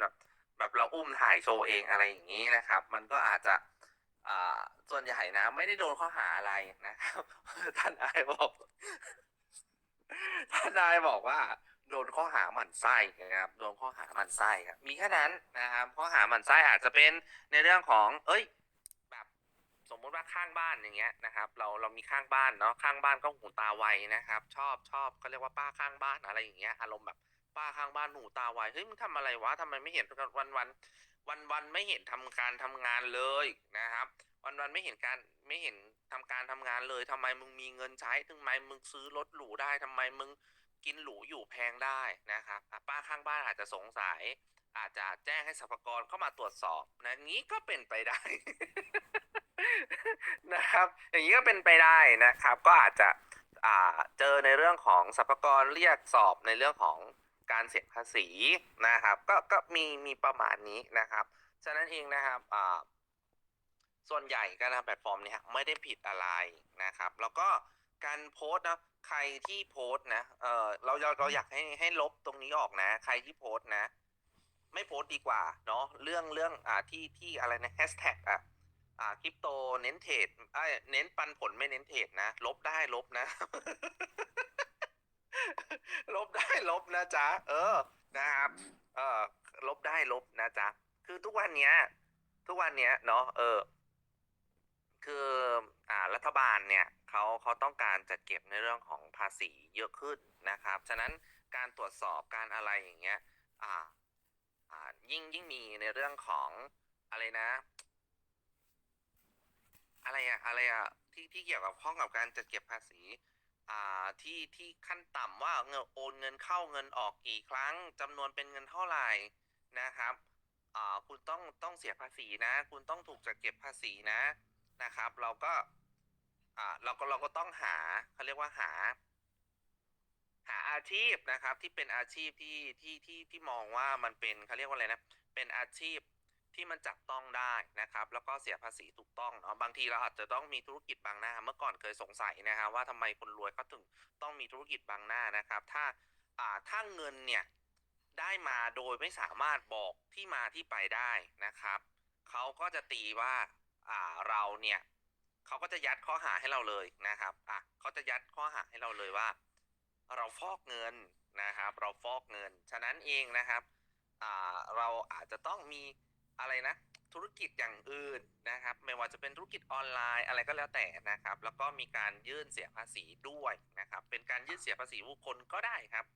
แบบแบบเราอุ้มถ่ายโชว์เองอะไรอย่างนี้นะครับ มันก็อาจจะส่วนใหญ่นะไม่ได้โดนข้อหาอะไรนะครับท่านนายบอกท่านนายบอกว่า โดนข้อหาหมั่นไส้นะครับ โดนข้อหาหมั่นไส้ครับ มีแค่นั้นนะครับ ข้อหาหมั่นไส้อาจจะเป็นในเรื่องของ เอ้ย แบบสมมุติว่าข้างบ้านอย่างเงี้ยนะครับ เราเรามีข้างบ้านเนาะข้างบ้านก็หูตาไวนะครับ ชอบชอบเขาเรียกว่าป้าข้างบ้านอะไรอย่างเงี้ยอารมณ์แบบ ป้าข้างบ้านหูตาไวเฮ้ยมึงทำอะไรวะทำไมไม่เห็นวันวันวันวันไม่เห็นทำการทำงานเลยนะครับ วันวันไม่เห็นการไม่เห็นทำการทำงานเลยทำไมมึงมีเงินใช้ทำไมมึงซื้อรถหรูได้ทำไมมึงกินหรูอยู่แพงได้นะครับป้าข้างบ้านอาจจะสงสัย อาจจะแจ้งให้สรรพากรเข้ามาตรวจสอบนะงี้ก็เป็นไปได้นะครับ อย่างนี้ก็เป็นไปได้นะครับ ก็อาจจะอ่าเจอในเรื่องของสรรพากรเรียกสอบในเรื่องของ การเสียภาษีนะครับ ก็ก็มีมีประมาณนี้นะครับ ฉะนั้นเองนะครับส่วนใหญ่การทำแพลตฟอร์มเนี่ยไม่ได้ผิดอะไรนะครับ แล้วก็การโพสต์นะใครที่โพสต์นะเออเราเราเราอยากให้ให้ลบตรงนี้ออกนะ ใครที่โพสต์นะ ไม่โพสต์ดีกว่าเนาะเรื่องเรื่องอ่าที่ที่อะไรนะแฮชแท็กอะอ่าคริปโตเน้นเทรดเอ้ยเน้นปันผลไม่เน้นเทรดนะ ลบได้ลบนะ ลบได้ลบนะจ๊ะ เออ นะครับ เออลบได้ลบนะจ๊ะ คือทุกวันเนี้ย ทุกวันเนี้ยเนาะ เออ คืออ่ารัฐบาลเนี่ยเขาเขาต้องการจัดเก็บในเรื่องของภาษีเยอะขึ้นนะครับ ฉะนั้นการตรวจสอบการอะไรอย่างเงี้ย อ่า อ่า ยิ่งยิ่งมีในเรื่องของอะไรนะ อะไรอะอะไรอะที่ที่เกี่ยวกับข้องกับการจัดเก็บภาษี อ่าที่ที่ขั้นต่ำว่าเงินโอนเงินเข้าเงินออกกี่ครั้งจำนวนเป็นเงินเท่าไหร่นะครับอ่าคุณต้องต้องเสียภาษีนะ คุณต้องถูกจัดเก็บภาษีนะนะครับ เราก็อ่าเราก็เราก็ต้องหาเขาเรียกว่าหา หาอาชีพนะครับ ที่เป็นอาชีพที่ที่ที่ที่มองว่ามันเป็นเขาเรียกว่าอะไรนะ เป็นอาชีพ ที่มันจับต้องได้นะครับ แล้วก็เสียภาษีถูกต้องเนาะบางทีเราอาจจะต้องมีธุรกิจบางหน้า เมื่อก่อนเคยสงสัยนะครับว่าทำไมคนรวยเขาถึงต้องมีธุรกิจบางหน้านะครับ ถ้าอ่าถ้าเงินเนี่ยได้มาโดยไม่สามารถบอกที่มาที่ไปได้นะครับเขาก็จะตีว่าอ่าเราเนี่ยเขาก็จะยัดข้อหาให้เราเลยนะครับอะเขาจะยัดข้อหาให้เราเลยว่า เราฟอกเงินนะครับ เราฟอกเงิน ฉะนั้นเองนะครับอ่าเราอาจจะต้องมี อะไรนะ ธุรกิจอย่างอื่นนะครับ ไม่ว่าจะเป็นธุรกิจออนไลน์อะไรก็แล้วแต่นะครับ แล้วก็มีการยื่นเสียภาษีด้วยนะครับ เป็นการยื่นเสียภาษีบุคคลก็ได้ครับ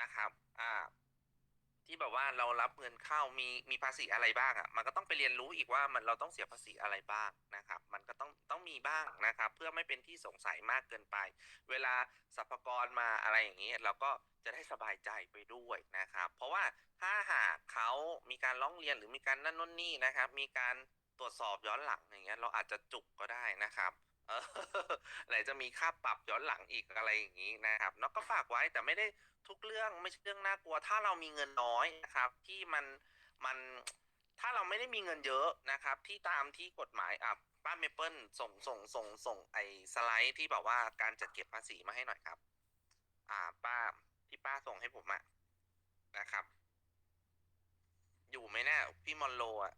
นะครับอ่าที่แบบว่าเรารับเงินเข้ามีมีภาษีอะไรบ้างอะ มันก็ต้องไปเรียนรู้อีกว่ามันเราต้องเสียภาษีอะไรบ้างนะครับ มันก็ต้องต้องมีบ้างนะครับ เพื่อไม่เป็นที่สงสัยมากเกินไป เวลาสรรพากรมาอะไรอย่างนี้เราก็ จะได้สบายใจไปด้วยนะครับ เพราะว่าถ้าหากเขามีการร้องเรียนหรือมีการนั่นนู่นนี่นะครับ มีการตรวจสอบย้อนหลังอย่างเงี้ยเราอาจจะจุกก็ได้นะครับเออไหนจะมีค่าปรับย้อนหลังอีกอะไรอย่างนี้นะครับนาะก็ฝากไว้แต่ไม่ได้ทุกเรื่องไม่ใช่เรื่องน่ากลัว ถ้าเรามีเงินน้อยนะครับ ที่มันมันถ้าเราไม่ได้มีเงินเยอะนะครับ ที่ตามที่กฎหมายอะป้าเมเปิลส่งส่งส่งส่งไอ้สไลด์ที่แบบว่าการจัดเก็บภาษีมาให้หน่อยครับ อ่าป้า ที่ป้าส่งให้ผมอะนะครับ อยู่ไหมนี่พี่มอนโลอะ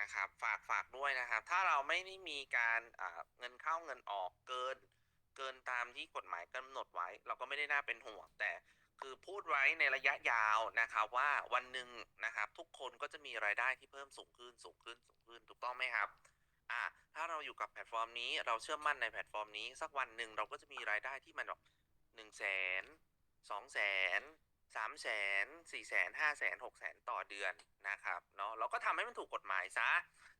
นะครับ ฝากฝากด้วยนะครับ ถ้าเราไม่ได้มีการเงินเข้าเงินออกเกิน เกินตามที่กฎหมายกำหนดไว้ เราก็ไม่ได้น่าเป็นห่วง แต่คือพูดไว้ในระยะยาวนะครับ ว่าวันหนึ่งนะครับ ทุกคนก็จะมีรายได้ที่เพิ่มสูงขึ้นสูงขึ้นสูงขึ้นถูกต้องไหมครับอ่าถ้าเราอยู่กับแพลตฟอร์มนี้ เราเชื่อมั่นในแพลตฟอร์มนี้ สักวันหนึ่งเราก็จะมีรายได้ที่มันแบบหนึ่งแสน สองแสนสามแสนสี่แสนห้าแสนหกแสนต่อเดือนนะครับเนาะเราก็ทำให้มันถูกกฎหมายซะ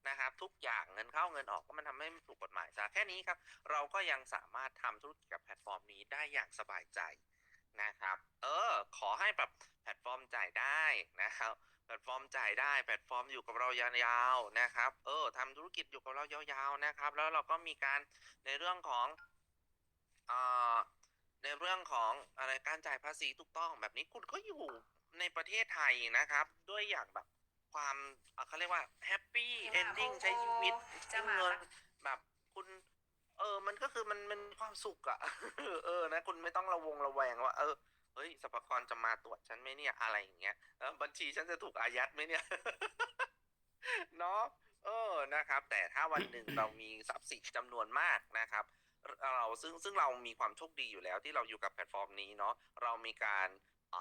นะครับ ทุกอย่างเงินเข้าเงินออกก็มันทำให้มันถูกกฎหมายซะแค่นี้ครับ เราก็ยังสามารถทำธุรกิจกับแพลตฟอร์มนี้ได้อย่างสบายใจนะครับ เออ ขอให้แบบแพลตฟอร์มจ่ายได้นะครับ แพลตฟอร์มจ่ายได้ แพลตฟอร์มอยู่กับเรายาวๆนะครับ เออทำธุรกิจอยู่กับเรายาวๆนะครับ แล้วเราก็มีการในเรื่องของอ่อ ในเรื่องของอะไรการจ่ายภาษีถูกต้องแบบนี้คุณก็อยู่ในประเทศไทยนะครับ ด้วยอย่างแบบความเอ่อเขาเรียกว่าแฮปปี้เอนดิ้งใช้ชีวิตจะมาเงินแบบคุณเออ มันก็คือมันมันมีความสุขอะเออนะคุณไม่ต้องระวงระแวงว่าเออเฮ้ยสรรพากรจะมาตรวจฉันไหมเนี่ยอะไรอย่างเงี้ยแล้วบัญชีฉันจะถูกอายัดไหมเนี่ยเนาะเออนะครับ แต่ถ้าวันหนึ่งเรามีทรัพย์สินจำนวนมากนะครับ เราซึ่งซึ่งเรามีความโชคดีอยู่แล้วที่เราอยู่กับแพลตฟอร์มนี้เนาะเรามีการอ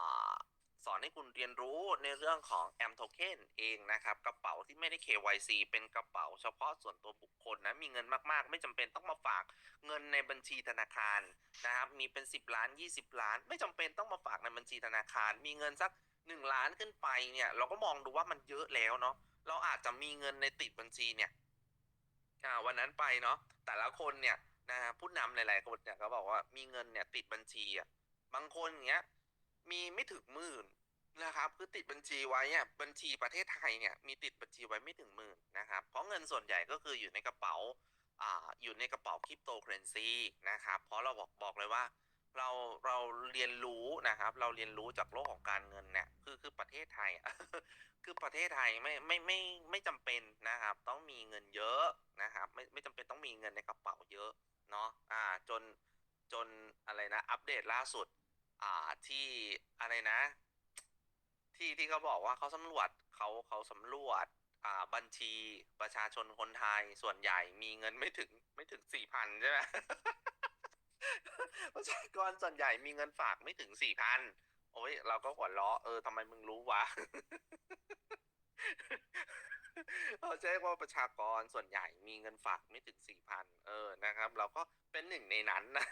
สอนให้คุณเรียนรู้ในเรื่องของ m token เองนะครับ กระเป๋าที่ไม่ได้ KYC เป็นกระเป๋าเฉพาะส่วนตัวบุคคลนะมีเงินมากๆ ไม่จำเป็นต้องมาฝากเงินในบัญชีธนาคารนะครับมีเป็น 10 ล้าน 20 ล้าน ไม่จำเป็นต้องมาฝากในบัญชีธนาคาร มีเงินสัก 1 ล้านขึ้นไปเนี่ยเราก็มองดูว่ามันเยอะแล้วเนาะเราอาจจะมีเงินในติดบัญชีเนี่ยวันนั้นไปเนาะแต่ละคนเนี่ย นะฮะผู้นำหลายๆคนเนี่ยก็บอกว่ามีเงินเนี่ยติดบัญชีอะบางคนอย่างเงี้ย มีไม่ถึงหมื่นนะครับคือติดบัญชีไว้เนี่ยบัญชีประเทศไทยเนี่ยมีติดบัญชีไว้ไม่ถึงหมื่นนะครับเพราะเงินส่วนใหญ่ก็คืออยู่ในกระเป๋าอ่าอยู่ในกระเป๋าคริปโตเคอเรนซีนะครับเพราะเราบอกบอกเลยว่าเราเราเรียนรู้นะครับ เราเรียนรู้จากโลกของการเงินเนี่ย คือคือประเทศไทยอะคือประเทศไทยไม่ไม่ไม่ไม่จำเป็นนะครับ ต้องมีเงินเยอะนะครับ ไม่ไม่จำเป็นต้องมีเงินในกระเป๋าเยอะเนาะอ่าจนจนอะไรนะอัปเดตล่าสุด อ่าที่อะไรนะ ที่ที่เขาบอกว่าเขาสำรวจเขาเขาสำรวจอ่าบัญชีประชาชนคนไทยส่วนใหญ่มีเงินไม่ถึงไม่ถึงสี่พันใช่ไหมประชากรส่วนใหญ่มีเงินฝากไม่ถึงสี่พัน โอ้ยเราก็หัวเราะเออทำไมมึงรู้วะเขาใช้ว่าประชากรส่วนใหญ่มีเงินฝากไม่ถึงสี่พันเออนะครับ เราก็เป็นหนึ่งในนั้นนะ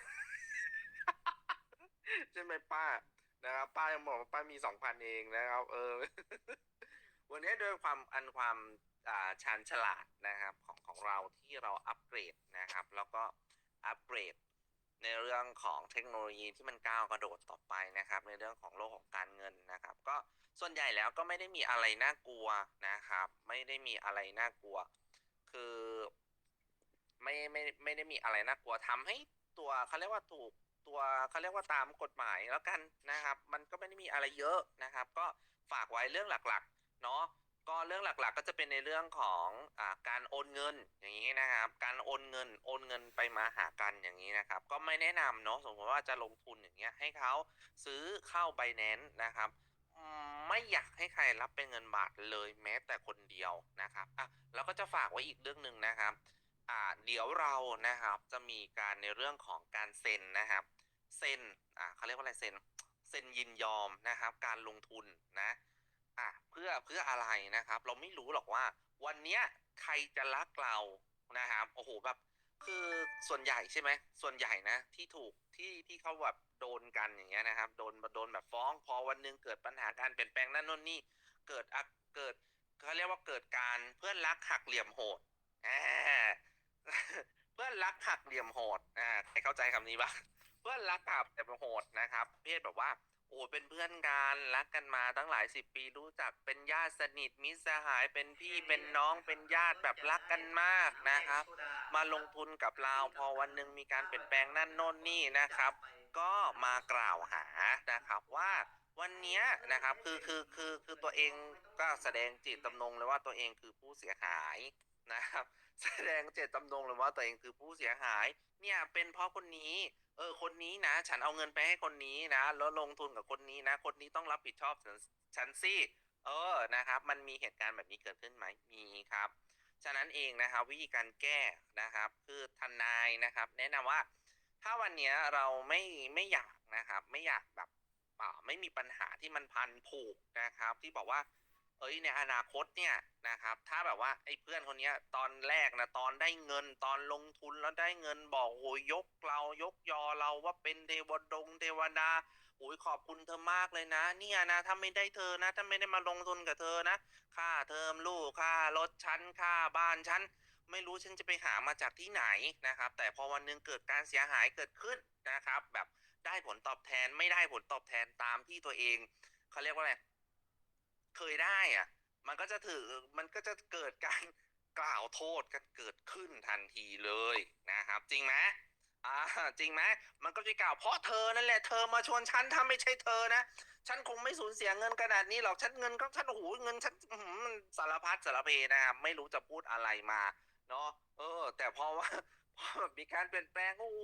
ใช่ไหมป้านะครับ ป้ายังบอกว่าป้ามีสองพันเองนะครับ เออ วันนี้ด้วยความอันความอ่าชาญฉลาดนะครับ ของของเราที่เราอัปเกรดนะครับ แล้วก็อัปเกรด ในเรื่องของเทคโนโลยีที่มันก้าวกระโดดต่อไปนะครับ ในเรื่องของโลกของการเงินนะครับ ก็ส่วนใหญ่แล้วก็ไม่ได้มีอะไรน่ากลัวนะครับ ไม่ได้มีอะไรน่ากลัว คือไม่ไม่ไม่ได้มีอะไรน่ากลัวทำให้ตัวเขาเรียกว่าถูกตัวเขาเรียกว่าตามกฎหมายแล้วกันนะครับ มันก็ไม่ได้มีอะไรเยอะนะครับ ก็ฝากไว้เรื่องหลักๆ เนาะ ก็เรื่องหลักๆ ก็จะเป็นในเรื่องของอการโอนเงินอย่างนี้นะครับ การโอนเงินโอนเงินไปมาหากันอย่างนี้นะครับ ก็ไม่แนะนำเนาะสมมติว่าจะลงทุนอย่างเงี้ยให้เขาซื้อเข้า b บ n a n c e นะครับไม่อยากให้ใครรับเป็นเงินบาทเลยแม้แต่คนเดียวนะครับอะแล้วก็จะฝากไว้อีกเรื่องหนึ่งนะครับอ่าเดี๋ยวเรานะครับจะมีการในเรื่องของการเซ็นนะครับเซ็นอ่าเขาเรียกว่าอะไรเซ็นเซ็นยินยอมนะครับ การลงทุนนะ อะเพื่อเพื่ออะไรนะครับ เราไม่รู้หรอกว่า วันเนี้ยใครจะรักเรานะครับโอ้โหแบบคือส่วนใหญ่ใช่ไหมส่วนใหญ่นะ ที่ถูกที่ที่เขาแบบโดนกันอย่างเงี้ยนะครับ โดนโดนแบบฟ้อง พอวันหนึงเกิดปัญหาการเปลี่ยนแปลงนั่นนู่นนี่เกิดอเกิดเขาเรียกว่าเกิดการเพื่อนรักหักเหลี่ยมโหดเพื่อนรักหักเหลี่ยมโหดอ่าใครเข้าใจคำนี้บ้างเพื่อนรักหักเหลี่ยมโหดนะครับ เพศแบบว่า โอ้เป็นเพื่อนกันรักกันมาตั้งหลายสิบปีรู้จักเป็นญาติสนิทมิตรสหายเป็นพี่เป็นน้องเป็นญาติแบบรักกันมากนะครับ มาลงทุนกับเราพอวันหนึ่งมีการเปลี่ยนแปลงนั่นโน่นนี่นะครับ ก็มากล่าวหานะครับว่าวันเนี้ยนะครับคือคือคือคือตัวเองก็แสดงจิตจำนงเลยว่าตัวเองคือผู้เสียหายนะครับ แสดงเจตจำนงเลยว่าตัวเองคือผู้เสียหาย เนี่ย เป็นเพราะคนนี้ เออ คนนี้นะ ฉันเอาเงินไปให้คนนี้นะ แล้วลงทุนกับคนนี้นะ คนนี้ต้องรับผิดชอบฉันฉันสิเออ นะครับ มันมีเหตุการณ์แบบนี้เกิดขึ้นไหมมีครับ ฉะนั้นเองนะครับ วิธีการแก้นะครับ คือทนายนะครับ แนะนำว่า ถ้าวันนี้เราไม่ไม่อยากนะครับ ไม่อยากแบบอ่าไม่มีปัญหาที่มันพันผูกนะครับ ที่บอกว่า เอ้ยในอนาคตเนี่ยนะครับ ถ้าแบบว่าไอ้เพื่อนคนเนี้ย ตอนแรกนะตอนได้เงินตอนลงทุนแล้วได้เงินบอกโอ้ยยกเรายกยอเราว่าเป็นเทวดงเทวดาโอ้ยขอบคุณเธอมากเลยนะ เนี่ยนะถ้าไม่ได้เธอนะถ้าไม่ได้มาลงทุนกับเธอนะค่าเทอมลูกค่ารถชั้นค่าบ้านชั้นไม่รู้ฉันจะไปหามาจากที่ไหนนะครับ แต่พอวันหนึงเกิดการเสียหายเกิดขึ้นนะครับ แบบได้ผลตอบแทนไม่ได้ผลตอบแทนตามที่ตัวเองเขาเรียกว่าอะไร เคยได้อะ มันก็จะถือมันก็จะเกิดการกล่าวโทษกันเกิดขึ้นทันทีเลยนะครับ จริงไหมอ่าจริงไหมมันก็จะกล่าวเพราะเธอนั่นแหละเธอมาชวนฉันถ้าไม่ใช่เธอนะฉันคงไม่สูญเสียเงินขนาดนี้หรอกฉันเงินก็ฉันโอ้โหเงินฉันมันสารพัดสารเพนะครับไม่รู้จะพูดอะไรมาเนาะเออ แต่พอว่าพอมีการเปลี่ยนแปลงโอ้โห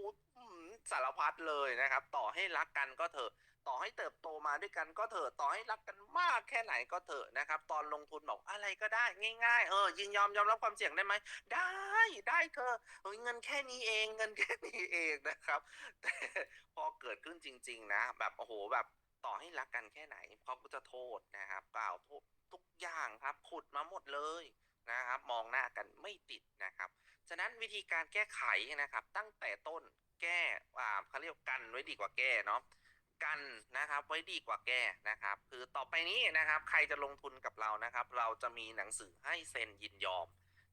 สารพัดเลยนะครับ ต่อให้รักกันก็เถอะ ต่อให้เติบโตมาด้วยกันก็เถอะต่อให้รักกันมากแค่ไหนก็เถอะนะครับ ตอนลงทุนบอกอะไรก็ได้ง่าย ๆ เออยินยอมยอมรับความเสี่ยงได้ไหมได้ได้เธอเฮ้ยเงินแค่นี้เองเงินแค่นี้เองนะครับ แต่พอเกิดขึ้นจริง ๆ นะ แบบโอ้โหแบบต่อให้รักกันแค่ไหนเขาก็จะโทษนะครับกล่าวโทษทุกอย่างครับขุดมาหมดเลยนะครับ มองหน้ากันไม่ติดนะครับ ฉะนั้นวิธีการแก้ไขนะครับ ตั้งแต่ต้นแก้อ่าเขาเรียกกันไว้ดีกว่าแก้เนาะ กันนะครับ ไว้ดีกว่าแก้นะครับ คือต่อไปนี้นะครับ ใครจะลงทุนกับเรานะครับ เราจะมีหนังสือให้เซ็นยินยอม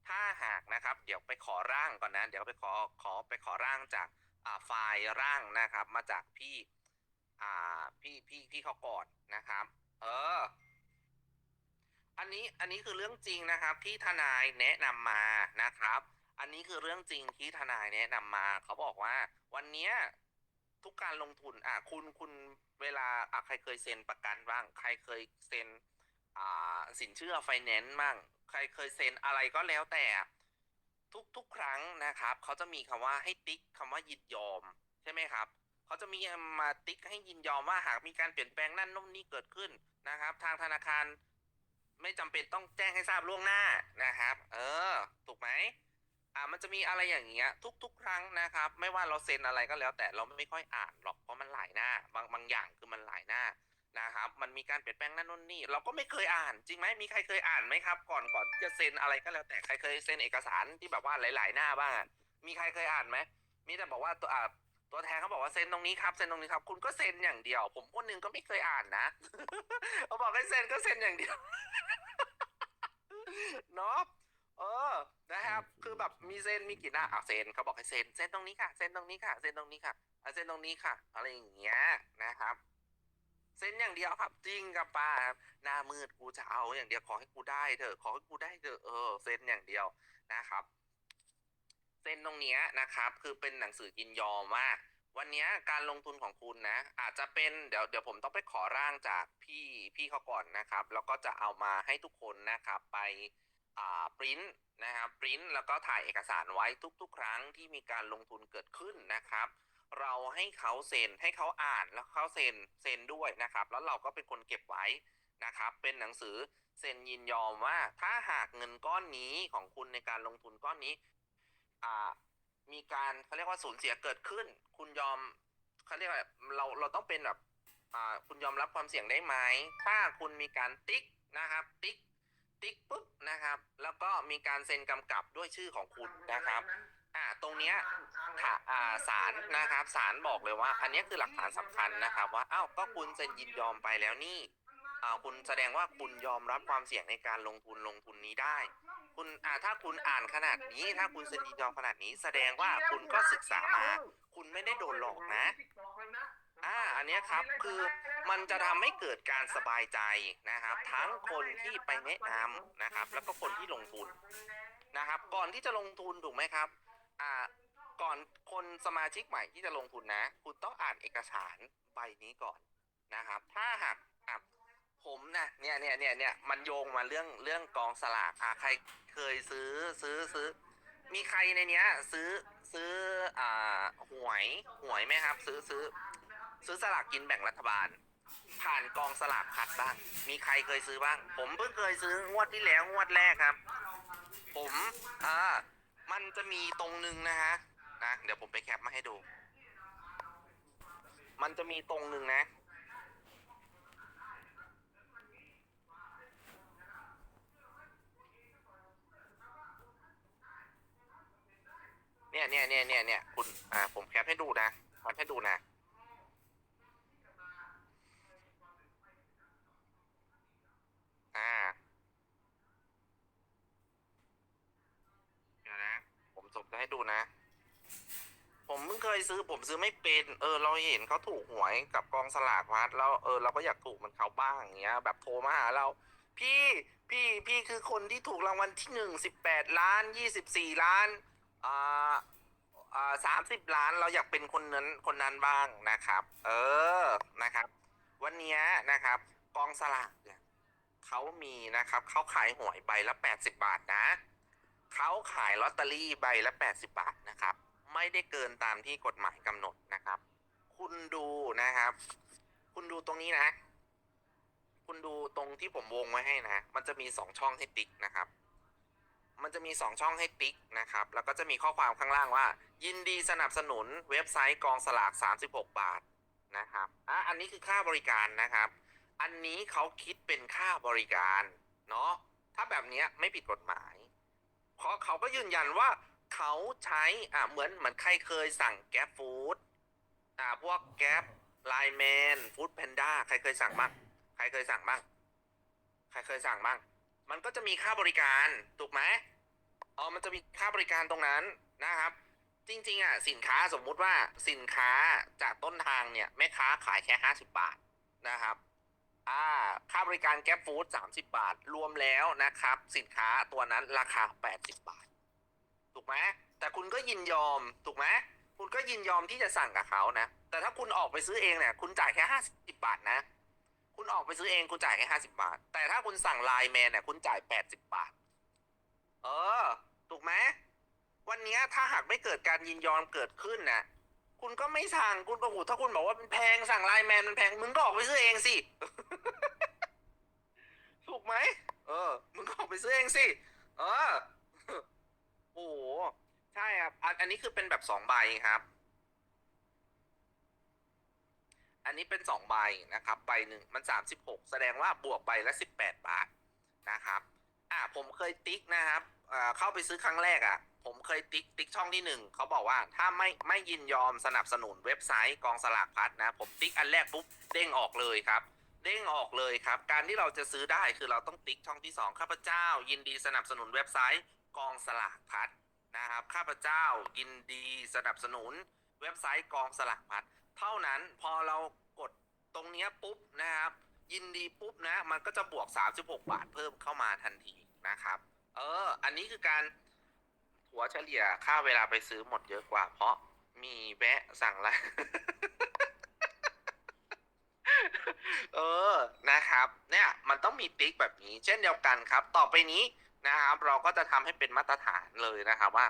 ถ้าหากนะครับ เดี๋ยวไปขอร่างก่อนนะ เดี๋ยวไปขอขอไปขอร่างจากอ่าไฟล์ร่างนะครับ มาจากพี่อ่าพี่พี่พี่เขาก่อนนะครับ เออ อันนี้อันนี้คือเรื่องจริงนะครับที่ทนายแนะนำมานะครับ อันนี้คือเรื่องจริงที่ทนายแนะนำมา เขาบอกว่า วันเนี้ย ทุกการลงทุน อะคุณคุณเวลาอะใครเคยเซ็นประกันบ้าง ใครเคยเซ็นอ่าสินเชื่อไฟแนนซ์บ้าง ใครเคยเซ็นอะไรก็แล้วแต่ ทุกทุกครั้งนะครับ เขาจะมีคำว่าให้ติ๊กคำว่ายินยอมใช่ไหมครับเขาจะมีมาติ๊กให้ยินยอมว่าหากมีการเปลี่ยนแปลงนั่นนู่นนี่เกิดขึ้นนะครับ ทางธนาคารไม่จำเป็นต้องแจ้งให้ทราบล่วงหน้านะครับ เออ ถูกไหม อ่ามันจะมีอะไรอย่างเงี้ย ทุก ๆ ครั้งนะครับ ไม่ว่าเราเซ็นอะไรก็แล้ว แต่เราไม่ค่อยอ่านหรอกเพราะมันหลายหน้า บางบางอย่างคือมันหลายหน้านะครับ มันมีการเปลี่ยนแปลงนั่นนู่นนี่ เราก็ไม่เคยอ่าน จริงไหมมีใครเคยอ่านไหมครับ ก่อนก่อนที่จะเซ็นอะไรก็แล้วแต่ใครเคยเซ็นเอกสารที่แบบว่าหลาย ๆ หน้าบ้างมีใครเคยอ่านไหมมีแต่บอกว่าตัวอ่าตัวแทนเขาบอกว่าเซ็นตรงนี้ครับเซ็นตรงนี้ครับ คุณก็เซ็นอย่างเดียว ผมคนหนึงก็ไม่เคยอ่านนะเขาบอกให้เซ็นก็เซ็นอย่างเดียวเนาะ เออ นะครับ คือแบบมีเซ็นมีกี่หน้าอะเซ็นเขาบอกให้เซ็นเซ็นตรงนี้ค่ะ เซ็นตรงนี้ค่ะ เซ็นตรงนี้ค่ะอะเซ็นตรงนี้ค่ะ อะไรอย่างเงี้ยนะครับ เซ็นอย่างเดียวครับ จริงกับป้าครับหน้ามืดกูจะเอาอย่างเดียวขอให้กูได้เถอะขอให้กูได้เถอะเออเซ็นอย่างเดียวนะครับ เซ็นตรงเนี้ยนะครับ คือเป็นหนังสือยินยอมว่าวันเนี้ยการลงทุนของคุณนะ อาจจะเป็นเดี๋ยวเดี๋ยวผมต้องไปขอร่างจากพี่พี่เขาก่อนนะครับ แล้วก็จะเอามาให้ทุกคนนะครับไปอ่า ปริ้นนะครับปริ้นแล้วก็ถ่ายเอกสารไว้ทุก ๆ ครั้งที่มีการลงทุนเกิดขึ้นนะครับ เราให้เขาเซ็นให้เขาอ่านแล้วเขาเซ็นเซ็นด้วยนะครับ แล้วเราก็เป็นคนเก็บไว้นะครับ เป็นหนังสือเซ็นยินยอมว่าถ้าหากเงินก้อนนี้ของคุณในการลงทุนก้อนนี้มีการเขาเรียกว่าสูญเสียเกิดขึ้น คุณยอมเขาเรียกว่าเราเราต้องเป็นแบบคุณยอมรับความเสี่ยงได้ไหมถ้าคุณมีการติ๊กนะครับติ๊ก ติ๊กปุ๊บนะครับ แล้วก็มีการเซ็นกำกับด้วยชื่อของคุณนะครับอ่าตรงเนี้ยถ้าอ่าศาลนะครับศาลบอกเลยว่า อันนี้คือหลักฐานสำคัญนะครับ ว่าอ้าวก็คุณเซ็นยินยอมไปแล้วนี่อ่าคุณแสดงว่าคุณยอมรับความเสี่ยงในการลงทุนลงทุนนี้ได้ คุณอ่าถ้าคุณอ่านขนาดนี้ ถ้าคุณเซ็นยินยอมขนาดนี้ แสดงว่าคุณก็ศึกษามา คุณไม่ได้โดนหลอกนะ อ่า อันเนี้ยครับคือมันจะทำให้เกิดการสบายใจนะครับ ทั้งคนที่ไปแนะนำนะครับ แล้วก็คนที่ลงทุนนะครับ ก่อนที่จะลงทุนถูกไหมครับ อ่า ก่อนคนสมาชิกใหม่ที่จะลงทุนนะ คุณต้องอ่านเอกสารใบนี้ก่อนนะครับ ถ้าหากอะผมนะเนี่ยเนี่ยเนี่ยเนี่ยมันโยงมาเรื่องเรื่องกองสลากอะใครเคยซื้อซื้อซื้อ มีใครในเนี้ย ซื้อซื้ออ่าหวยหวยไหมครับ ซื้อซื้อ ซื้อสลากกินแบ่งรัฐบาล ผ่านกองสลากพัดบ้าง มีใครเคยซื้อบ้าง ผมเพิ่งเคยซื้องวดที่แล้วงวดแรกครับ ผมอ่ามันจะมีตรงหนึ่งนะฮะนะเดี๋ยวผมไปแคปมาให้ดู มันจะมีตรงหนึ่งนะเนี่ยเนี่ยเนี่ยเนี่ยเนี่ยคุณอ่าผมแคปให้ดูนะแคปให้ดูนะ อ่า เดี๋ยวนะ ผมส่งจะให้ดูนะ ผมเพิ่งเคยซื้อผมซื้อไม่เป็น เออ เราเห็นเขาถูกหวยกับกองสลากพัดแล้วเออเราก็อยากถูกเหมันเขาบ้างอย่างเงี้ย แบบโทรมาหาเรา พี่พี่พี่คือคนที่ถูกรางวัลที่หนึ่งสิบแปดล้านยี่สิบสี่ล้านอ่าอ่าสามสิบล้านเราอยากเป็นคนนั้นคนนั้นบ้างนะครับ เออนะครับ วันเนี้ยนะครับ กองสลากเนี่ย เขามีนะครับเขาขายหวยใบละแปดสิบาทนะเขาขายลอตเตอรี่ใบละแปดสิบาทนะครับ ไม่ได้เกินตามที่กฎหมายกำหนดนะครับ คุณดูนะครับ คุณดูตรงนี้นะ คุณดูตรงที่ผมวงไว้ให้นะ มันจะมีสองช่องให้ติ๊กนะครับ มันจะมีสองช่องให้ติ๊กนะครับ แล้วก็จะมีข้อความข้างล่างว่า ยินดีสนับสนุนเว็บไซต์กองสลาก 36 บาทนะครับอะอันนี้คือค่าบริการนะครับ อันนี้เขาคิดเป็นค่าบริการเนาะถ้าแบบนี้ไม่ผิดกฎหมาย เพราะเขาก็ยืนยันว่าเขาใช้อ่าเหมือนเหมือนใครเคยสั่งแก๊ปฟู้ดอ่าพวกแก๊ปไลแมนฟู้ดแพนด้าใครเคยสั่งบ้างใครเคยสั่งบ้างใครเคยสั่งบ้างมันก็จะมีค่าบริการถูกไหมอ๋อมันจะมีค่าบริการตรงนั้นนะครับ จริง ๆอะสินค้าสมมุติว่าสินค้าจากต้นทางเนี่ยแม่ค้าขายแค่ห้าสิบบาทนะครับ อ่าค่าบริการแก๊ปฟู้ดสามสิบาท รวมแล้วนะครับ สินค้าตัวนั้นราคาแปดสิบาท ถูกไหมแต่คุณก็ยินยอมถูกไหมคุณก็ยินยอมที่จะสั่งกับเขานะ แต่ถ้าคุณออกไปซื้อเองเนี่ยคุณจ่ายแค่ห้าสิบาทนะ คุณออกไปซื้อเองคุณจ่ายแค่ห้าสิบาท แต่ถ้าคุณสั่งไลน์แมนเนี่ยคุณจ่ายแปดสิบาท เออ ถูกไหมวันนี้ถ้าหากไม่เกิดการยินยอมเกิดขึ้นนะ คุณก็ไม่สั่งคุณโอ้โหถ้าคุณบอกว่ามันแพงสั่งไลน์แมนมันแพงมึงก็ออกไปซื้อเองสิ ถูกไหมเออ มึงก็ออกไปซื้อเองสิเออโอ้โหใช่ครับอันอันนี้คือเป็นแบบสองใบครับ อันนี้เป็นสองใบนะครับใบหนึ่งมันสามสิบหกแสดงว่าบวกใบละสิบแปดบาทนะครับ อ่าผมเคยติ๊กนะครับอ่าเข้าไปซื้อครั้งแรกอะ่ะ ผมเคยติ๊กติ๊กช่องที่หนึ่งเขาบอกว่าถ้าไม่ไม่ยินยอมสนับสนุนเว็บไซต์กองสลากพัดนะ ผมติ๊กอันแรกปุ๊บเด้งออกเลยครับ เด้งออกเลยครับ การที่เราจะซื้อได้คือเราต้องติ๊กช่องที่สองข้าพเจ้า ยินดีสนับสนุนเว็บไซต์กองสลากพัดนะครับข้าพเจ้ายินดีสนับสนุนเว็บไซต์กองสลากพัดเท่านั้นพอเรากดตรงนี้ปุ๊บนะครับ ยินดีปุ๊บนะ มันก็จะบวก 36 บาทเพิ่มเข้ามาทันทีนะครับ เออ อันนี้คือการ หัวเฉลี่ยค่าเวลาไปซื้อหมดเยอะกว่า เพราะมีแวะสั่งละเออนะครับ เนี่ย มันต้องมีติ๊กแบบนี้ เช่นเดียวกันครับ ต่อไปนี้นะครับ เราก็จะทำให้เป็นมาตรฐานเลยนะครับว่า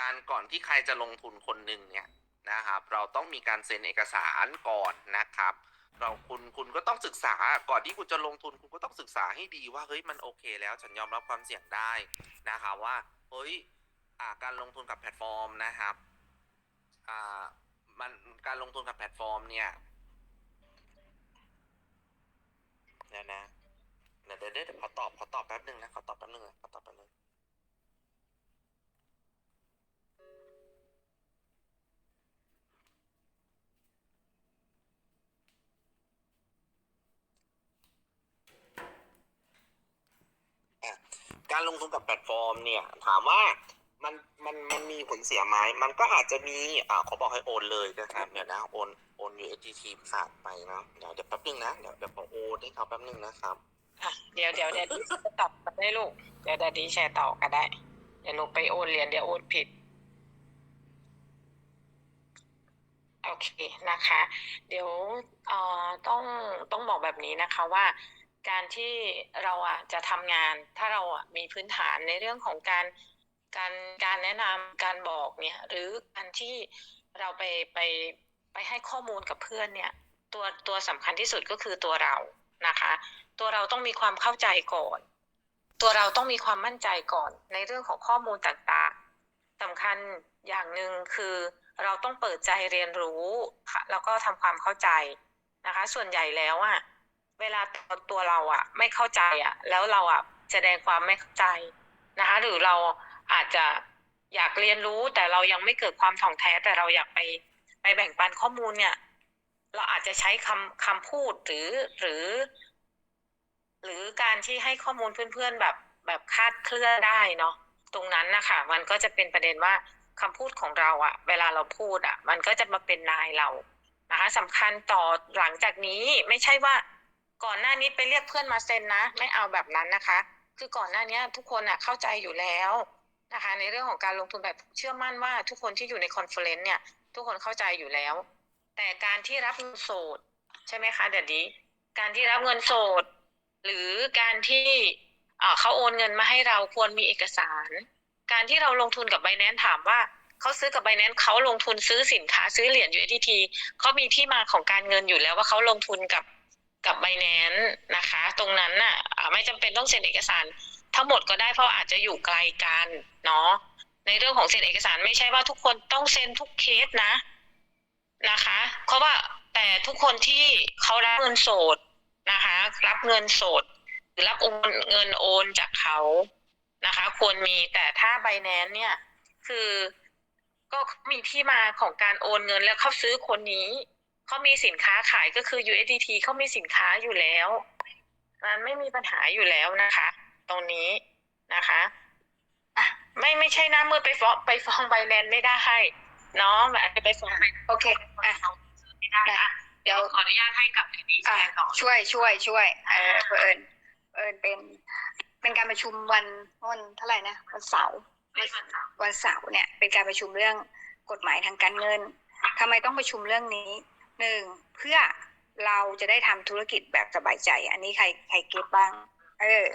การก่อนที่ใครจะลงทุนคนหนึ่งเนี่ยนะครับ เราต้องมีการเซ็นเอกสารก่อนนะครับ เราคุณคุณก็ต้องศึกษาก่อนที่คุณจะลงทุนคุณก็ต้องศึกษาให้ดีว่าเฮ้ยมันโอเค แล้วฉันยอมรับความเสี่ยงได้นะครับว่าเฮ้ย การลงทุนกับแพลตฟอร์มนะครับมันการลงทุนกับแพลตฟอร์มเนี่ยเดี๋ยวนะเดี๋ยวเดี๋ยวเดี๋ยวขอตอบขอตอบแป๊บหนึ่งนะขอตอบแป๊บหนึ่งนะขอตอบแป๊บหนึ่งการลงทุนกับแพลตฟอร์มเนี่ย ถามว่า มันมันมันมีผลเสียไหมมันก็อาจจะมีอ่าขอบอกให้โอนเลยนะครับเดี๋ยวนะโอนโอน USDT ขาดไปนะเดี๋ยวเดี๋ยวแป๊บนึงนะเดี๋ยวเดี๋ยวขอโอนให้เขาแป๊บนึงนะครับอะเดี๋ยวเดี๋ยวเดี๋ยวดีตอบก็ได้ลูก เดี๋ยวดดดีแชร์ต่อก็ได้ เดี๋ยวหนูไปโอนเหรียญเดี๋ยวโอนผิด โอเคนะคะ เดี๋ยวเอ่อต้องต้องบอกแบบนี้นะคะว่าการที่เราอะจะทำงาน ถ้าเราอะมีพื้นฐานในเรื่องของการ การการแนะนำการบอกเนี่ยหรือการที่เราไปไปไปให้ข้อมูลกับเพื่อนเนี่ยตัวตัวสำคัญที่สุดก็คือตัวเรานะคะ ตัวเราต้องมีความเข้าใจก่อน ตัวเราต้องมีความมั่นใจก่อนในเรื่องของข้อมูลต่างๆสำคัญอย่างหนึ่งคือเราต้องเปิดใจเรียนรู้แล้วก็ทำความเข้าใจนะคะ ส่วนใหญ่แล้วอะเวลาตัวตัวเราอะไม่เข้าใจอะแล้วเราอะแสดงความไม่เข้าใจนะคะ หรือเรา อาจจะอยากเรียนรู้แต่เรายังไม่เกิดความถ่องแท้แต่เราอยากไปไปแบ่งปันข้อมูลเนี่ย เราอาจจะใช้คำคำพูดหรือหรือ หรือการที่ให้ข้อมูลเพื่อนๆแบบแบบคาดเคลื่อนได้เนาะตรงนั้นนะคะมันก็จะเป็นประเด็นว่าคำพูดของเราอะเวลาเราพูดอะมันก็จะมาเป็นนายเรานะคะสำคัญต่อหลังจากนี้ไม่ใช่ว่าก่อนหน้านี้ไปเรียกเพื่อนมาเซ็นนะ ไม่เอาแบบนั้นนะคะ คือก่อนหน้านี้ทุกคนอะเข้าใจอยู่แล้ว นะคะ ในเรื่องของการลงทุนแบบเชื่อมั่นว่าทุกคนที่อยู่ในคอนเฟอเรนซ์เนี่ย ทุกคนเข้าใจอยู่แล้ว แต่การที่รับเงินสดใช่ไหมคะเดี๋ยวนี้การที่รับเงินสดหรือการที่เขาโอนเงินมาให้เราควรมีเอกสาร การที่เราลงทุนกับไบแนนถามว่าเขาซื้อกับไบแนนเขาลงทุนซื้อสินค้าซื้อเหรียญ USDT เขามีที่มาของการเงินอยู่แล้วว่าเขาลงทุนกับกับไบแนนนะคะ ตรงนั้นน่ะไม่จำเป็นต้องเซ็นเอกสาร ทั้งหมดก็ได้เพราะอาจจะอยู่ไกลกันเนาะในเรื่องของเซ็นเอกสารไม่ใช่ว่าทุกคนต้องเซ็นทุกเคสนะนะคะ เพราะว่าแต่ทุกคนที่เขารับเงินสดนะคะ รับเงินสด หรือรับโอนเงินโอนจากเขานะคะ ควรมีแต่ถ้าไบแนนเนี่ย คือก็มีที่มาของการโอนเงินแล้วเขาซื้อคนนี้เขามีสินค้าขายก็คือ USDT เขามีสินค้าอยู่แล้ว มันไม่มีปัญหาอยู่แล้วนะคะ ตรงนี้นะคะอะไม่ไม่ใช่หน้ามืดไปฟ้องไปฟ้องไบแนนไม่ได้เนาะแบบไปฟ้องโอเคอะไม่ได้อะเดี๋ยวขออนุญาตให้กับทีนี้แชอะร์ต่อช่วยช่วยช่วยเออเผอิญเผอิญเป็น เป็นการประชุมวันวันเท่าไหร่นะวันเสาร์ไม่มันค่ะวันเสาร์เนี่ย เป็นการประชุมเรื่องกฎหมายทางการเงินทำไมต้องประชุมเรื่องนี้หนึ่งเพื่อเราจะได้ทำธุรกิจแบบสบายใจ อันนี้ใครใครเก็ตบ้าง เออ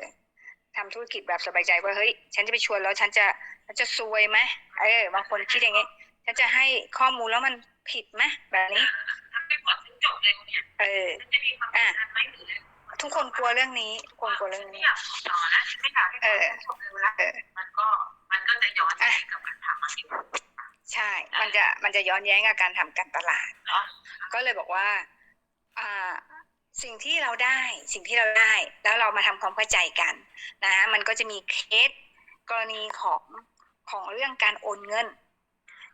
ทำธุรกิจแบบสบายใจว่าเฮ้ยฉันจะไปชวนแล้วฉันจะฉันจะซวยไหมเออบางคนคิดอย่างงี้ฉันจะให้ข้อมูลแล้วมันผิดไหมแบบนี้ถ้าไม่กดถึงจบเร็วเนี่ยเออมันจะมีความสำคัญไหมหรือทุกคนกลัวเรื่องนี้ทุกคนกลัวเรื่องไม่นี้อยากต่อนะไม่อยากให้เออจบเร็วแล้วเออมันก็มันก็จะย้อนไปกับการทำอาชีพใช่ มันจะมันจะย้อนแย้งกับการทำการตลาดเนาะก็เลยบอกว่า อ่า สิ่งที่เราได้สิ่งที่เราได้แล้วเรามาทำความเข้าใจกันนะฮะมันก็จะมีเคสกรณีของของเรื่องการโอนเงิน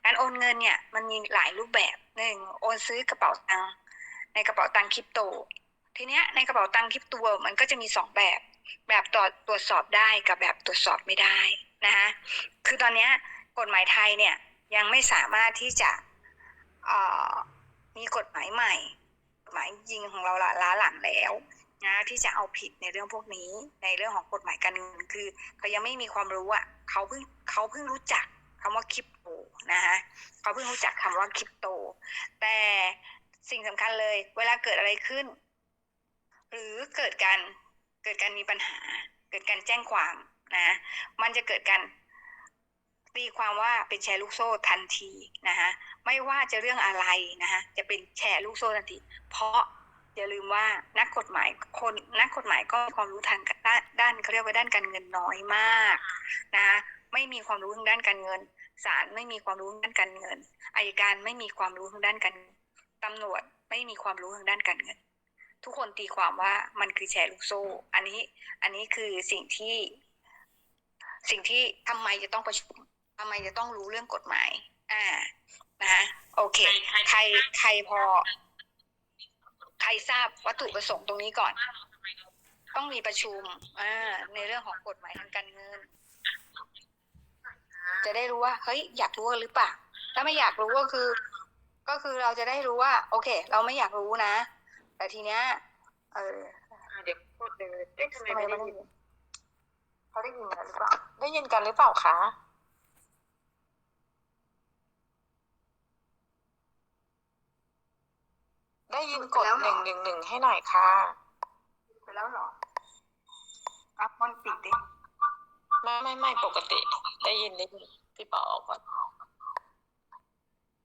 การโอนเงินเนี่ยมันมีหลายรูปแบบหนึ่งโอนซื้อกระเป๋าตังค์ในกระเป๋าตังค์คริปโต ทีเนี้ยในกระเป๋าตังค์คริปโตมันก็จะมีสองแบบ แบบตรวจตรวจสอบได้กับแบบตรวจสอบไม่ได้นะคะคือตอนเนี้ยกฎหมายไทยเนี่ยยังไม่สามารถที่จะมีกฎหมายใหม่ ฎหมายยิงของเราละล้าหลังแล้วนะที่จะเอาผิดในเรื่องพวกนี้ในเรื่องของกฎหมายการเงินคือเขายังไม่มีความรู้อะเขาเพิ่งเขาเพิ่งรู้จักคำว่าคริปโตนะคะเขาเพิ่งรู้จักคำว่าคริปโต แต่สิ่งสำคัญเลย เวลาเกิดอะไรขึ้น หรือเกิดการเกิดการมีปัญหา เกิดการแจ้งความนะ มันจะเกิดการ ตีความว่าเป็นแชร์ลูกโซ่ทันทีนะคะไม่ว่าจะเรื่องอะไรนะคะจะเป็นแชร์ลูกโซ่ทันที เพราะอย่าลืมว่านักกฎหมายคนนักกฎหมายก็ความรู้ทางด้านด้านเขาเรียกว่าด้านการเงินน้อยมากนะคะไม่มีความรู้ทางด้านการเงินศาลไม่มีความรู้ทางด้านการเงินอายการไม่มีความรู้ทางด้านการตำรวจไม่มีความรู้ทางด้านการเงิน ทุกคนตีความว่ามันคือแชร์ลูกโซ่ อันนี้อันนี้คือสิ่งที่ สิ่งที่ทำไมจะต้องประชุม ทำไมจะต้องรู้เรื่องกฎหมาย อ่า นะคะโอเค ใครใครพอ ใครทราบวัตถุประสงค์ตรงนี้ก่อน ต้องมีประชุม อ่า ในเรื่องของกฎหมายทางการเงิน จะได้รู้ว่า เฮ้ย อยากรู้หรือเปล่า ถ้าไม่อยากรู้ก็คือ ก็คือเราจะได้รู้ว่า โอเค เราไม่อยากรู้นะ แต่ทีเนี้ย เออเดี๋ยวพูดเลยเอ๊ะทำไมทำไมไม่ไม่ได้ได้ยินยินเขาได้ยินกันหรือเปล่า ได้ยินกันหรือเปล่าคะ ได้ ยินกดแล้วหเหรนึ่องหนึ่งหนึ่งให้หน่อยค่ะไปแล้วเหรออะมันปิดดิไม่ไม่ไม่ปกติ ได้ยินได้ยินพี่ปอออกก่อน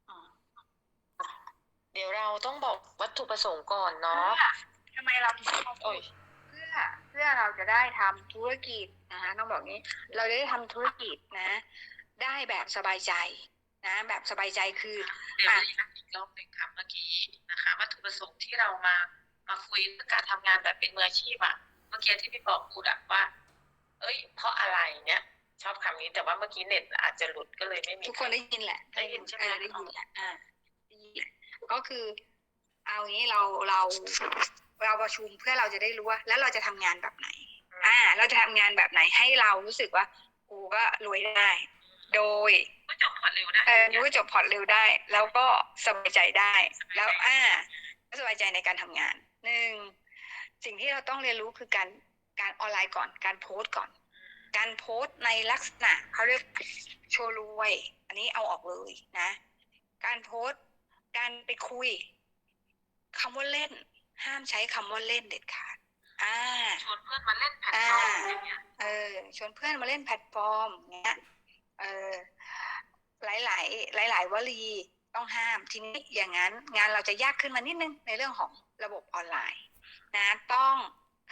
อืมเดี๋ยวเราต้องบอกวัตถุประสงค์ก่อนเนาะทำไมเราถึงต้องโอ้ยเพื่อเพื่อเราจะได้ทำธุรกิจนะคะต้องบอกงี้ เราจะได้ทำธุรกิจนะ ได้แบบสบายใจ นะแบบสบายใจคือเดี๋ยวเราย้ำอีกรอบหนึ่งค่ะเมื่อกี้นะคะวัตถุประสงค์ที่เรามามาคุยเรื่องการทำงานแบบเป็นมืออาชีพอะเมื่อกี้ที่พี่ปอพูดอะว่า เอ้ย เพราะอะไรเนี่ยชอบคำนี้แต่ว่าเมื่อกี้เน็ตอาจจะหลุดก็เลยไม่มีทุกคนได้ยินแหละได้ยินใช่ไหมเออได้ยินแหละอ่าได้ยินแหละก็คือเอางี้เราเราเราประชุมเพื่อเราจะได้รู้ว่า แล้วเราจะทำงานแบบไหน อ่า เราจะทำงานแบบไหนให้เรารู้สึกว่ากูก็รวยได้ โดยก็จบพอร์ตเร็วได้เออรู้ว่าจบพอร์ตเร็วได้ แล้วก็สบายใจได้ แล้วอ่าสบายใจในการทำงานหนึ่งสิ่งที่เราต้องเรียนรู้คือการการออนไลน์ก่อน การโพสต์ก่อน การโพสต์ในลักษณะเขาเรียกโชว์รวย อันนี้เอาออกเลยนะ การโพสต์ การไปคุยคำว่าเล่น ห้ามใช้คำว่าเล่นเด็ดขาดอ่าชวนเพื่อนมาเล่นแพลตฟอร์มอะไรเงี้ยเออชวนเพื่อนมาเล่นแพลตฟอร์มเงี้ย เออหลายๆหลายๆวลีต้องห้ามทีนี้อย่างนั้น งานเราจะยากขึ้นมานิดนึงในเรื่องของระบบออนไลน์นะต้อง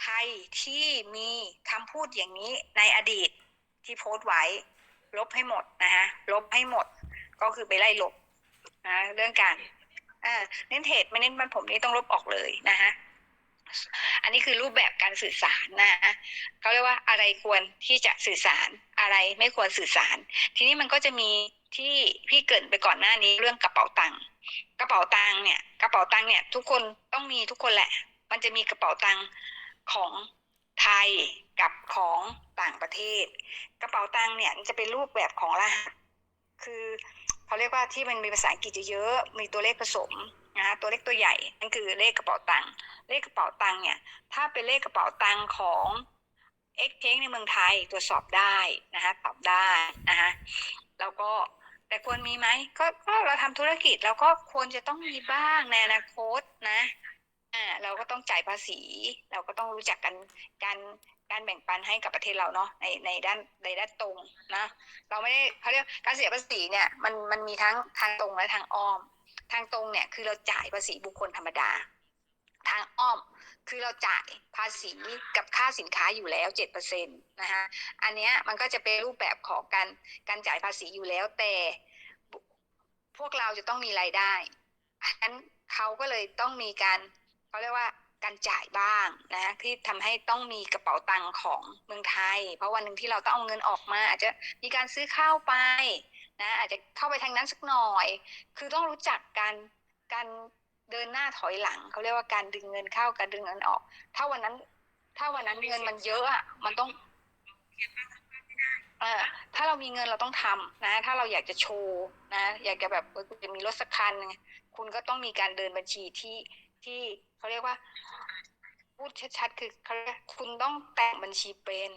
ใครที่มีคำพูดอย่างนี้ในอดีตที่โพสต์ไว้ ลบให้หมดนะฮะลบให้หมดก็คือไปไล่ลบนะเรื่องการเน้นเทรดไม่เน้นมันผมนี่ต้องลบออกเลยนะฮะ อันนี้คือรูปแบบการสื่อสารนะเขาเรียกว่าอะไรควรที่จะสื่อสารอะไรไม่ควรสื่อสาร ทีนี้มันก็จะมีที่พี่เกรินไปก่อนหน้านี้เรื่องกระเป๋าตังค์กระเป๋าตังค์เนี่ย กระเป๋าตังค์เนี่ย ทุกคนต้องมีทุกคนแหละ มันจะมีกระเป๋าตังค์ของไทยกับของต่างประเทศ กระเป๋าตังค์เนี่ยจะเป็นรูปแบบของรหัสคือเขาเรียกว่าที่มันมีภาษาอังกฤษเยอะๆมีตัวเลขผสม นะฮะตัวเลขตัวใหญ่นั่นคือเลขกระเป๋าตังค์เลขกระเป๋าตังค์เนี่ยถ้าเป็นเลขกระเป๋าตังค์ของเอ็กเในเมืองไทยตรวจสอบได้นะคะตอบได้นะคะแล้วก็แต่ควรมีไหมก็ก็เราทำธุรกิจเราก็ควรจะต้องมีบ้างในอนาคตนะอ่าเราก็ต้องจ่ายภาษี เราก็ต้องรู้จักกันการการแบ่งปันให้กับประเทศเราเนาะในในด้านในด้านตรงนะ เราไม่ได้เขาเรียกการเสียภาษีเนี่ยมันมันมีทั้งทางตรงและทางอ้อม ทางตรงเนี่ยคือเราจ่ายภาษีบุคคลธรรมดา ทางอ้อมคือเราจ่ายภาษีกับค่าสินค้าอยู่แล้วเจ็ดเปอร์เซ็นต์นะคะอันเนี้ยมันก็จะเป็นรูปแบบของการการจ่ายภาษีอยู่แล้วแต่พวกเราจะต้องมีรายได้อันนั้นเขาก็เลยต้องมีการเขาเรียกว่าการจ่ายบ้างนะที่ทำให้ต้องมีกระเป๋าตังค์ของเมืองไทย เพราะวันหนึ่งที่เราต้องเอาเงินออกมา อาจจะมีการซื้อข้าวไป นะอาจจะเข้าไปทางนั้นสักหน่อย คือต้องรู้จักการการเดินหน้าถอยหลังเขาเรียกว่าการดึงเงินเข้าการดึงเงินออก ถ้าวันนั้น ถ้าวันนั้นเงินมันเยอะอะมันต้องเออถ้าเรามีเงินเราต้องทำนะ ถ้าเราอยากจะโชว์นะ อยากจะแบบคุณจะมีรถสักคันคุณก็ต้องมีการเดินบัญชีที่ที่เขาเรียกว่า พูดชัดๆคือเขาเรียกคุณต้องแต่งบัญชีเป็น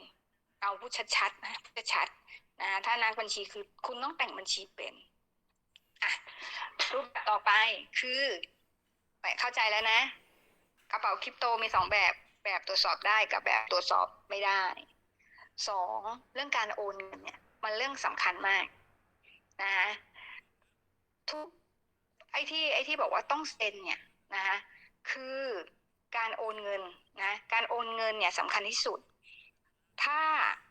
เอาพูดชัดๆนะพูดชัดๆ นะถ้านักบัญชีคือคุณต้องแต่งบัญชีเป็นอะรูปแบบต่อไปคือเข้าใจแล้วนะ กระเป๋าคริปโตมีสองแบบแบบตรวจสอบได้กับแบบตรวจสอบไม่ได้สองเรื่องการโอนเงินเนี่ย มันเรื่องสำคัญมากนะคะทุกไอ้ที่ไอ้ที่บอกว่าต้องเซ็นเนี่ยนะคะคือการโอนเงินนะการโอนเงินเนี่ยสำคัญที่สุด ถ้า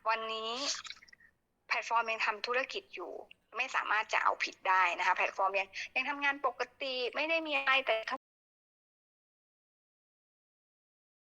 วันนี้ แพลตฟอร์มยังทำธุรกิจอยู่ ไม่สามารถจะเอาผิดได้นะคะ แพลตฟอร์มยังยังทำงานปกติไม่ได้มีอะไรแต่